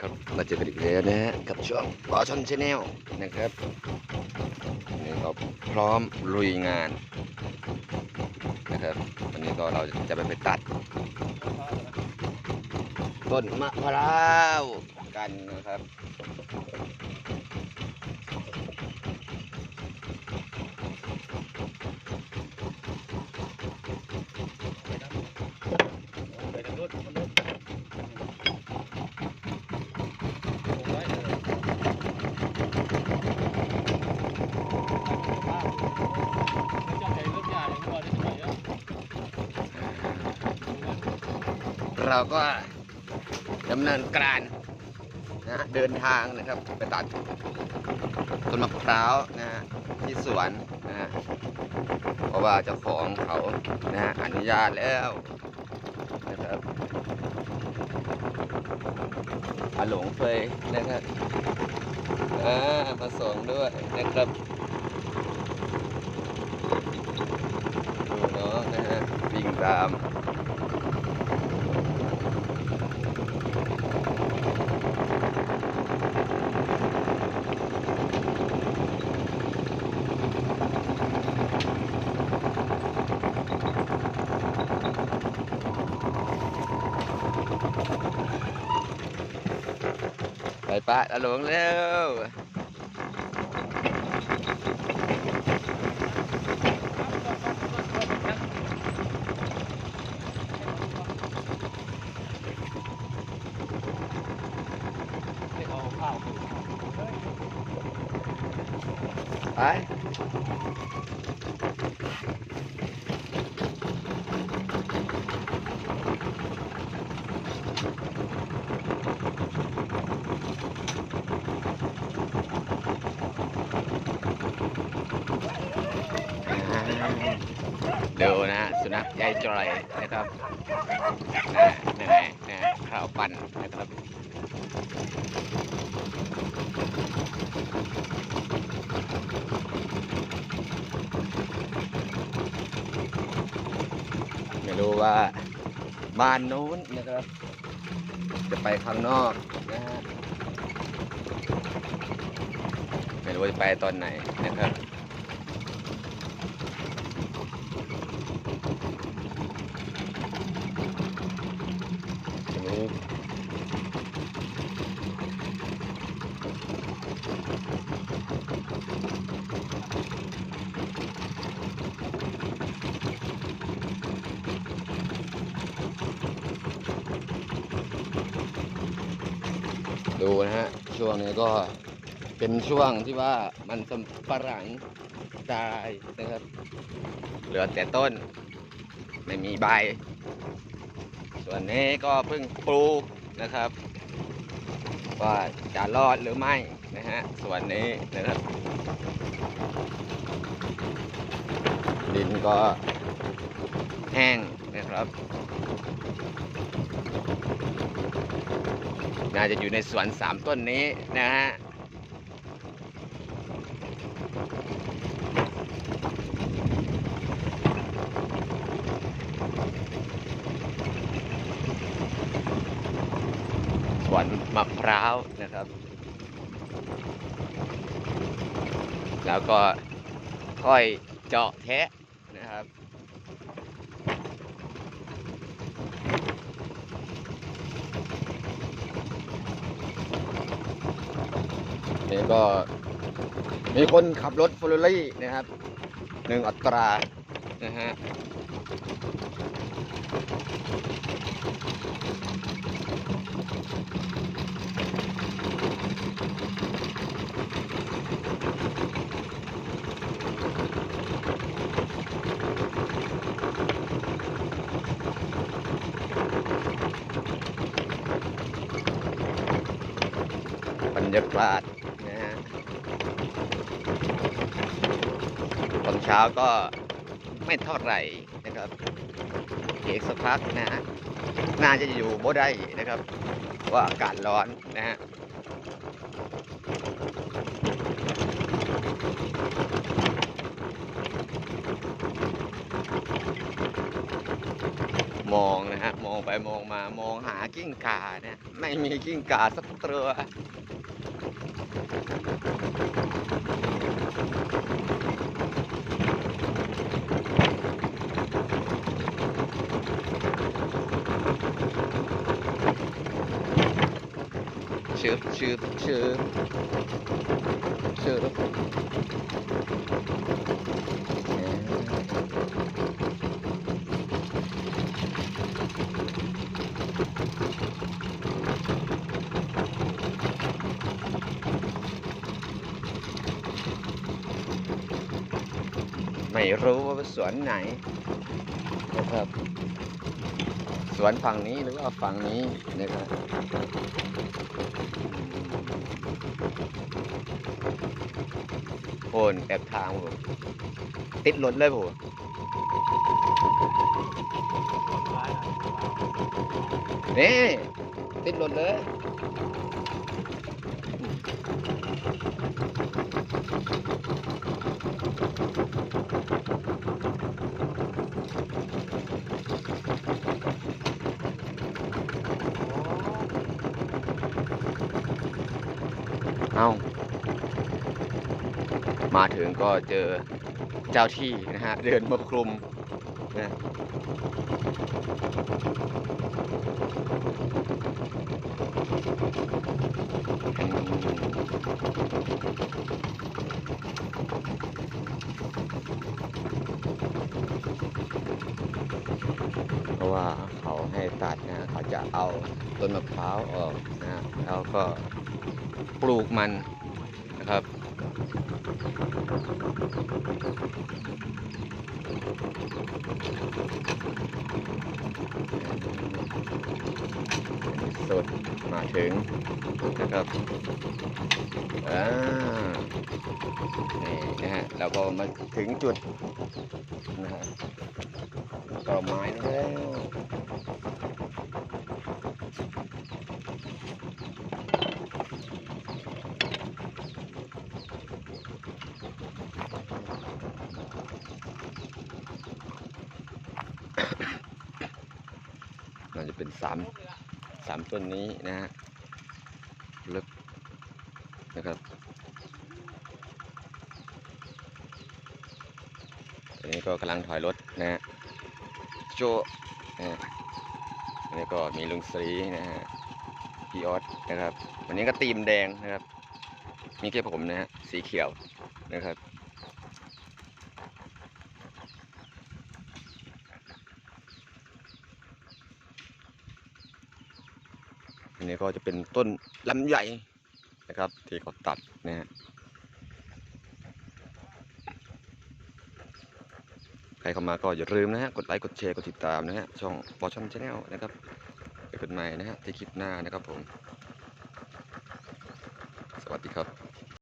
ครับมาเจอกันอีกแล้วนะฮะกับช่วงปอชนชาแนลนะครับนี่ก็พร้อมลุยงานนะครับวันนี้ก็เราจะไปไปตัด ต้นมะพร้าวกันนะครับ ไปทางรถมันรถลงไว้เลยเจ้าใหญ่รถใหญ่ยังว่าได้สมัยแล้ว เราก็ดำเนินการนะเดินทางนะครับ ไปตัดต้นมะพร้าวนะฮะที่สวนนะฮะเพราะว่าเจ้าของเขานะฮะอนุญาตแล้วนะครับอาหลงเฟยนะครับอ่ามาส่งด้วยนะครับดูน้องนะฮะวิ่งตาม ปปะตะหลวงเร็วเอาข้าวไปดู นะฮะสุนัขยายจอยนะครับนะนะนะนะข้าวปั่นนะครับไม่รู้ว่าบ้านนู้นนะครับ จะไปข้างนอกนะฮะไม่รู้จะไปตอนไหนนะครับไม่รู้ ดูนะฮะ ช่วงนี้ก็เป็นช่วงที่ว่ามันสำปะหลังตายนะครับ เหลือแต่ต้น ไม่มีใบ ส่วนนี้ก็เพิ่งปลูกนะครับว่าจะรอดหรือไม่นะฮะส่วนนี้นะครับ ดินก็แห้งนะครับ น่าจะอยู่ในสวนสามต้นนี้นะฮะสวนมะพร้าวนะครับ แล้วก็ค่อยเจาะแทะนะครับ นี่ก็มีคนขับรถฟอร์รี่นะครับหนึ่งอัตรานะฮะบรรยากาศนะฮะตอนเช้าก็ไม่เท่าไหร่นะครับอีกสักพักนะฮะน่าจะอยู่บ่ได้นะครับว่าอากาศร้อนนะฮะมองนะฮะมององไปมองมามองหากิ้งก่าเนี่ยไม่มีกิ้งก่าสักตัว ชืบชืบชืบชืบไม่รู้ว่าสวนไหนนะครับส วนฝั่งนี้หรือว่าฝั่งนี้นะครับโอนแอบทางผมติดรถเลยผมร้ายนะนี่ติดรถเลย เอามาถึงก็เจอเจ้าที่นะฮะ เดินมาคลุมนะเพราะว่าเขาให้ตัดนะเขาจะเอาต้นมะพร้าวออก นะแล้วก็ปลูกมันนะครับสดมาถึงนะครับอ่านี่นะฮะเราก็มาถึงจุดนะฮะต่อไม้แล้ว มันจะเป็นสามสามต้นนี้นะฮะลึกนะครับอันนี้ก็กำลังถอยรถนะฮะโจนะอันนี้ก็มีลุงศรีนะฮะพี่ออสนะครับ วันนี้ก็ตีมแดงนะครับ มีแค่ผมนะฮะสีเขียวนะครับ อันนี้ก็จะเป็นต้นลำใหญ่นะครับ ที่เขาตัดนะฮะใครเข้ามาก็อย่าลืมนะฮะกดไลค์กดแชร์กดติดตามนะฮะช่องปอชอนชาแนลนะครับไปกันใหม่นะฮะที่คลิปหน้านะครับผม สวัสดีครับ